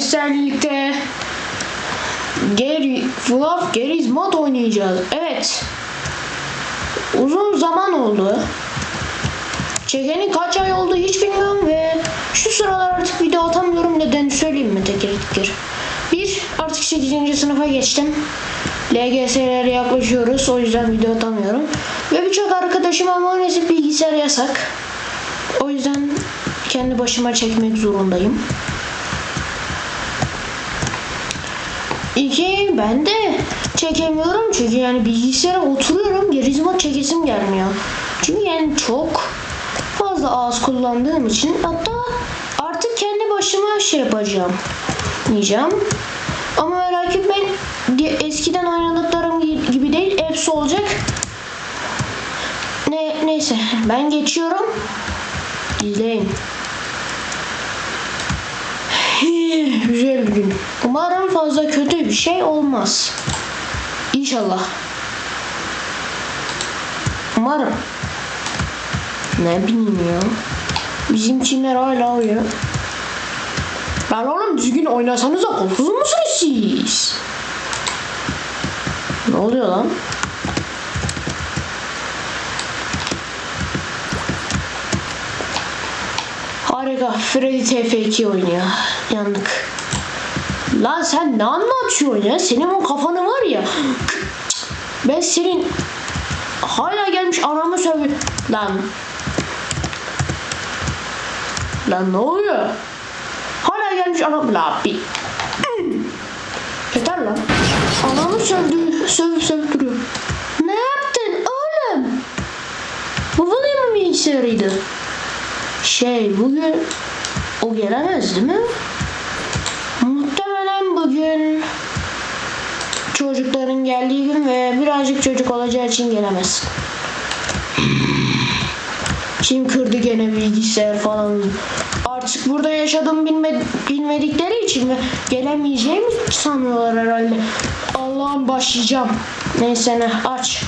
Sizlerle birlikte Gary, Fluff Gary's mod oynayacağız. Evet. Uzun zaman oldu. Çekeni kaç ay oldu hiç bilmiyorum ve şu sıralar artık video atamıyorum neden söyleyeyim mi teker teker. Bir, artık 8. sınıfa geçtim. LGS'lere yaklaşıyoruz o yüzden video atamıyorum. Ve birçok arkadaşıma maalesef bilgisayar yasak. O yüzden kendi başıma çekmek zorundayım. İki ben de çekemiyorum çünkü yani bilgisayara oturuyorum gerizma çekesim gelmiyor. Çünkü yani çok fazla ağız kullandığım için hatta artık kendi başıma şey yapacağım diyeceğim. Ama merak etmeyin eskiden oynadıklarım gi- gibi değil hepsi olacak. Ne, neyse ben geçiyorum. İzleyin. Güzel bir gün. Umarım fazla kötü bir şey olmaz. İnşallah. Umarım. Ne bileyim ya. Bizimkiler hala uyuyor. Lan oğlum düzgün oynasanıza kolsuz musunuz siz? Ne oluyor lan? Harika. Freddy TF2 oynuyor. Yandık. Lan sen ne anlatıyorsun ya? Senin o kafanı var ya. Ben senin hala gelmiş anamı sövü. Lan. Lan ne oluyor? Hala gelmiş anam. La bir. Yeter lan. Anamı sövdü. Sövüp sövüp duruyor. Ne yaptın oğlum? Bu William'ın mı bilgisayarıydı? Şey bugün o gelemez değil mi? Muhtemelen bugün çocukların geldiği gün ve birazcık çocuk olacağı için gelemez. Kim kırdı gene bilgisayar falan. Artık burada yaşadığımı bilme, bilmedikleri için ve gelemeyeceğimi sanıyorlar herhalde. Allah'ım başlayacağım. Neyse ne aç.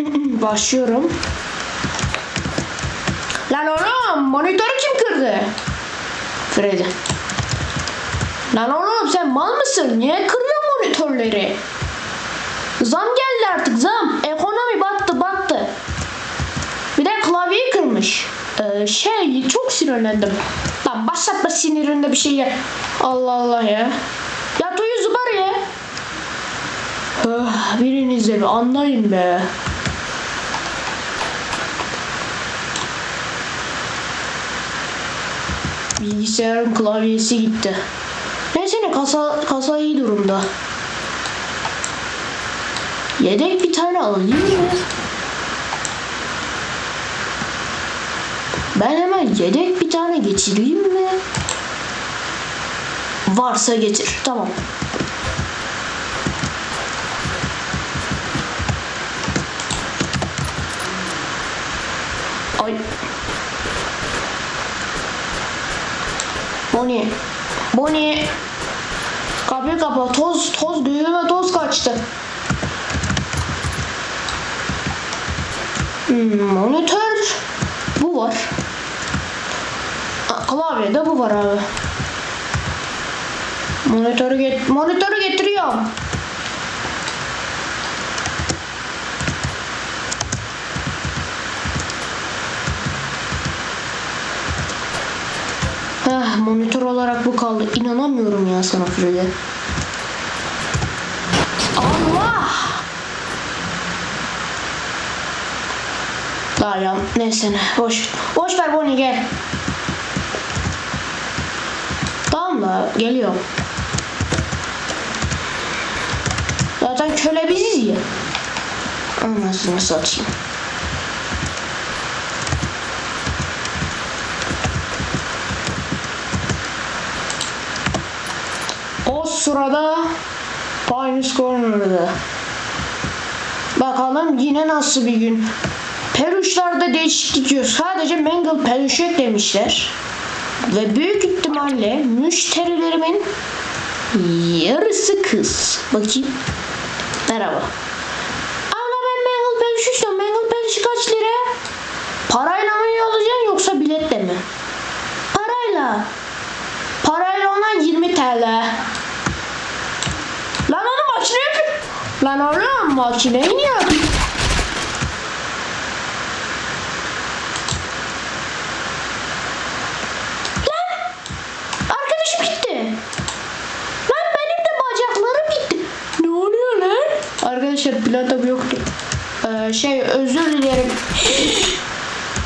Başlıyorum. Oğlum monitörü kim kırdı? Freddy. Lan oğlum sen mal mısın? Niye kırıyor monitörleri? Zam geldi artık zam. Ekonomi battı battı. Bir de klavyeyi kırmış. Ee, şey çok sinirlendim. Lan başlatma sinirinde bir şey ya. Allah Allah ya. Ya tuyu zıbar ya. Öh, biriniz de bir anlayın be. Bilgisayarın klavyesi gitti. Neyse ne kasa, kasa iyi durumda. Yedek bir tane alayım mı? Ben hemen yedek bir tane geçireyim mi? Varsa getir. Tamam. Ay. Bonnie. Bonnie. Kapıyı kapa. Toz, toz, gözüme toz kaçtı. Hmm, monitör. Bu var. Klavyede bu var abi. Monitörü get monitörü getiriyorum. Heh, monitör olarak bu kaldı. İnanamıyorum ya sana Freddy. Allah! Daha ya neyse ne boş boş ver Bonnie gel. Tamam da geliyorum. Zaten köle biziz ya. Anasını satayım. O sırada Pioneers Corner'da. Bakalım yine nasıl bir gün. Peruşlarda değişiklik yok. Sadece Mangle peluş eklemişler. Ve büyük ihtimalle müşterilerimin yarısı kız. Bakayım. Merhaba. Abla ben Mangle peluş istiyorum. Mangle peluş kaç lira? Parayla mı alacaksın yoksa biletle mi? Parayla. hele. Lan onu makine yapıyor. Lan oğlum makineyi niye yapıyor? Lan! Arkadaşım gitti. Lan benim de bacaklarım gitti. Ne oluyor lan? Arkadaşlar plan tabi yoktu. Ee, şey özür dilerim.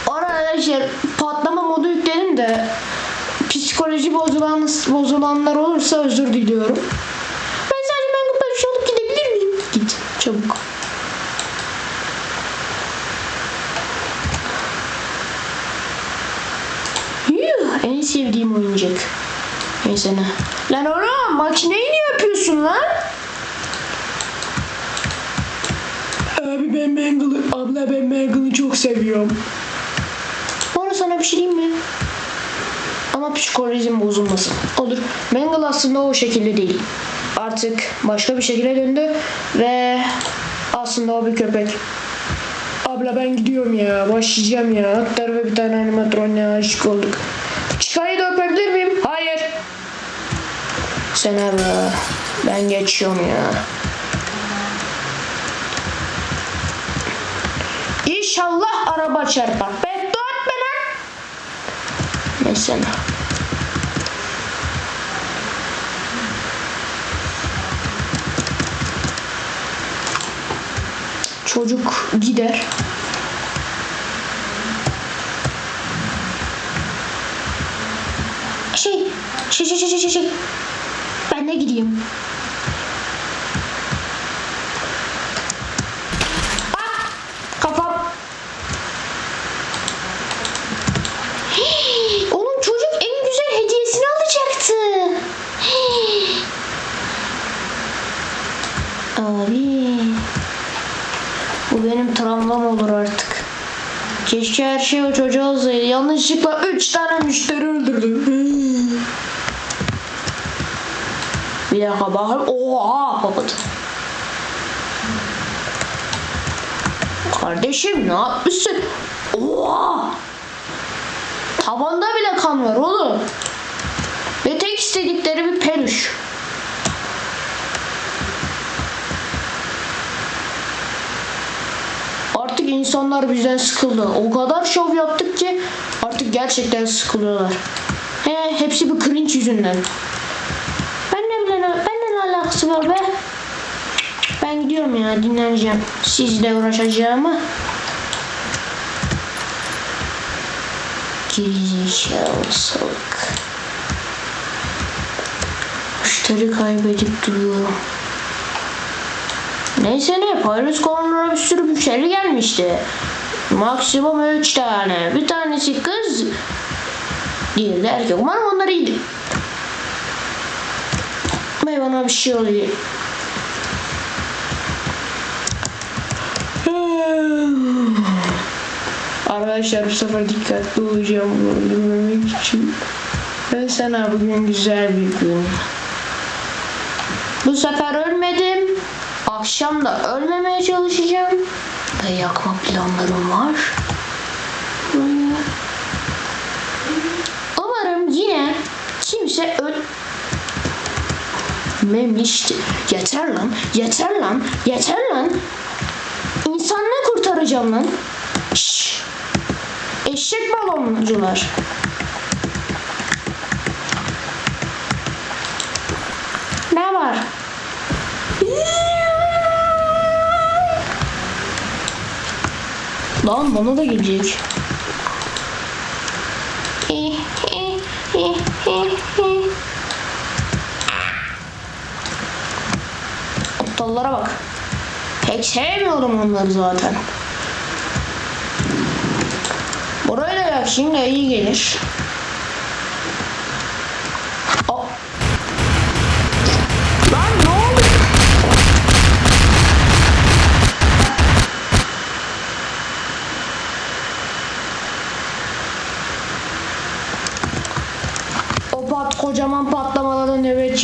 Arkadaşlar patlama modu yükledim de psikoloji bozulan, bozulanlar olursa özür diliyorum. Ben sadece ben bir şey alıp gidebilir miyim? Git çabuk. Yuh, en sevdiğim oyuncak. Neyse ne. Lan oğlum makineyi niye yapıyorsun lan? Abi ben Mangle'ı, abla ben Mangle'ı çok seviyorum. Arada sana bir şey diyeyim mi? Ama psikolojim bozulmasın. Olur. Mangle aslında o şekilde değil. Artık başka bir şekilde döndü ve aslında o bir köpek. Abla ben gidiyorum ya. Başlayacağım ya. Hatta ve bir tane animatronla aşık olduk. Çıkayı da öpebilir miyim? Hayır. Sen abla. Ben geçiyorum ya. İnşallah araba çarpar. Beddua etme lan. Mesela. Çocuk gider. Şey, şey, şey, şey, şey, şey. Ben de gideyim. Ah, kafam. Hii, Oğlum çocuk en güzel hediyesini alacaktı. Hii. Abi. Bu benim travmam olur artık. Keşke her şey o çocuğa olsaydı. Yanlışlıkla 3 tane müşteri öldürdüm. Hii. Bir dakika bakayım. Oha papat. Kardeşim ne yapmışsın? Oha. Tabanda bile kan var oğlum. Ve tek istedikleri bir peluş. Artık insanlar bizden sıkıldı. O kadar şov yaptık ki artık gerçekten sıkılıyorlar. He, hepsi bu cringe yüzünden. Ben ne bileyim, ben ne alakası var be? Ben gidiyorum ya dinleneceğim. Sizle uğraşacağım ama. Gerizekalı salak. Müşteri kaybedip duruyorum. Neyse ne Paris Corner'a bir sürü müşteri gelmişti. Maksimum 3 tane. Bir tanesi kız. Diğeri de erkek. Umarım onlar iyiydi. Ve bana bir şey oluyor. Arkadaşlar bu sefer dikkatli olacağım bunu öldürmemek için. Ben sana bugün güzel bir gün. Bu sefer ölmedim. Akşam da ölmemeye çalışacağım. Ve yakma planlarım var. Umarım yine kimse öl... Memişti. Yeter lan, yeter lan, yeter lan. İnsanlığı kurtaracağım lan. Şşş. Eşek baloncular. Ne var? Lan bana da gelecek. Aptallara bak. Pek sevmiyorum onları zaten. Burayı da yakayım da iyi gelir.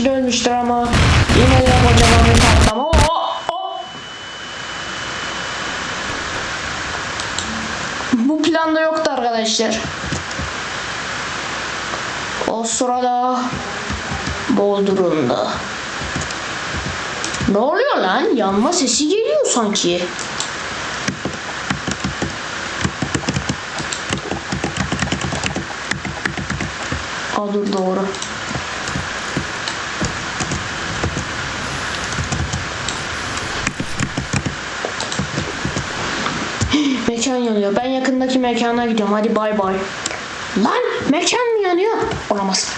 Nöbetçi ölmüştür ama yine de kocaman bir patlama. Oo, oo. Bu planda yoktu arkadaşlar. O sırada Bodrum'da. Ne oluyor lan? Yanma sesi geliyor sanki. Aa dur doğru. Mekan yanıyor. Ben yakındaki mekana gidiyorum. Hadi bay bay. Lan mekan mı yanıyor? Olamaz.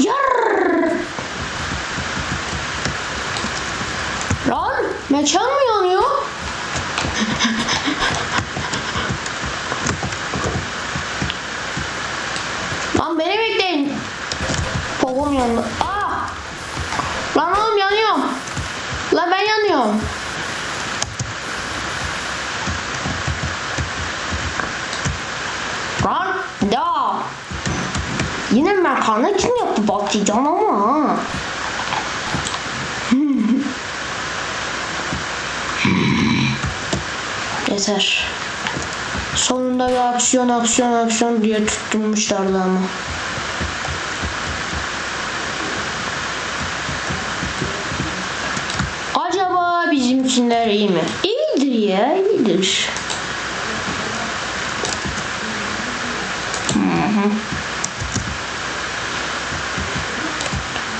Yar! Lan mekan mı yanıyor? Lan beni bekleyin. Popom yandı. Ben yanıyorum. Lan da. Yine mekanı kim yaptı bakacağım ama. Yeter. Sonunda bir aksiyon aksiyon aksiyon diye tutturmuşlardı ama. Acaba bizimkiler iyi mi? İyidir ya, iyidir. Hı hı.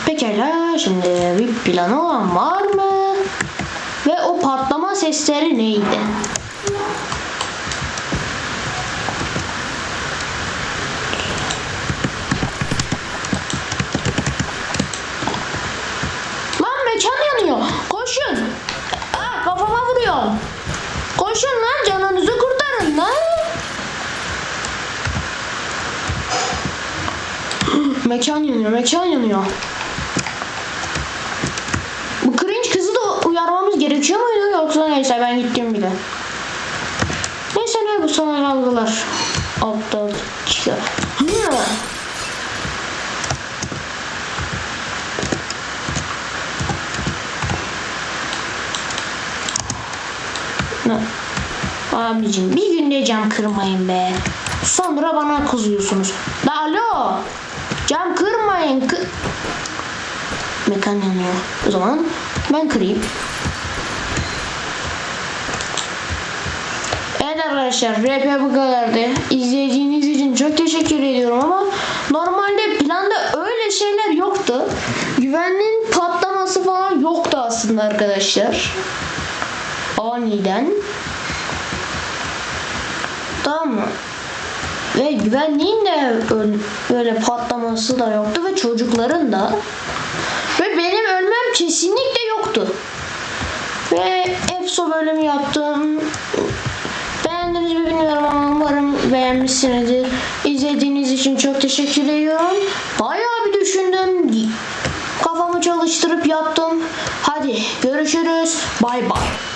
Pekala, şimdi bir planı olan var mı? Ve o patlama sesleri neydi? Lan mekan yanıyor. Koşun. Aa, kafama vuruyor. Koşun lan canınızı kurtarın lan. Mekan yanıyor, mekan yanıyor. Bu cringe kızı da uyarmamız gerekiyor muydu yoksa neyse ben gittim bile. Neyse ne bu sana algılar. Aptal çıkıyor. Abicim bir günde cam kırmayın be. Sonra bana kızıyorsunuz. Da alo. Kırmayın. Kı Mekan yanıyor. O zaman ben kırayım. Evet arkadaşlar RP bu kadardı. İzlediğiniz için çok teşekkür ediyorum ama normalde planda öyle şeyler yoktu. Güvenliğin patlaması falan yoktu aslında arkadaşlar. Aniden. Tamam mı? Ve güvenliğin de böyle patlaması da yoktu ve çocukların da. Ve benim ölmem kesinlikle yoktu. Ve EFSO bölümü yaptım. Beğendiniz mi bilmiyorum ama umarım beğenmişsinizdir. İzlediğiniz için çok teşekkür ediyorum. Bayağı bir düşündüm. Kafamı çalıştırıp yaptım. Hadi görüşürüz. Bay bay.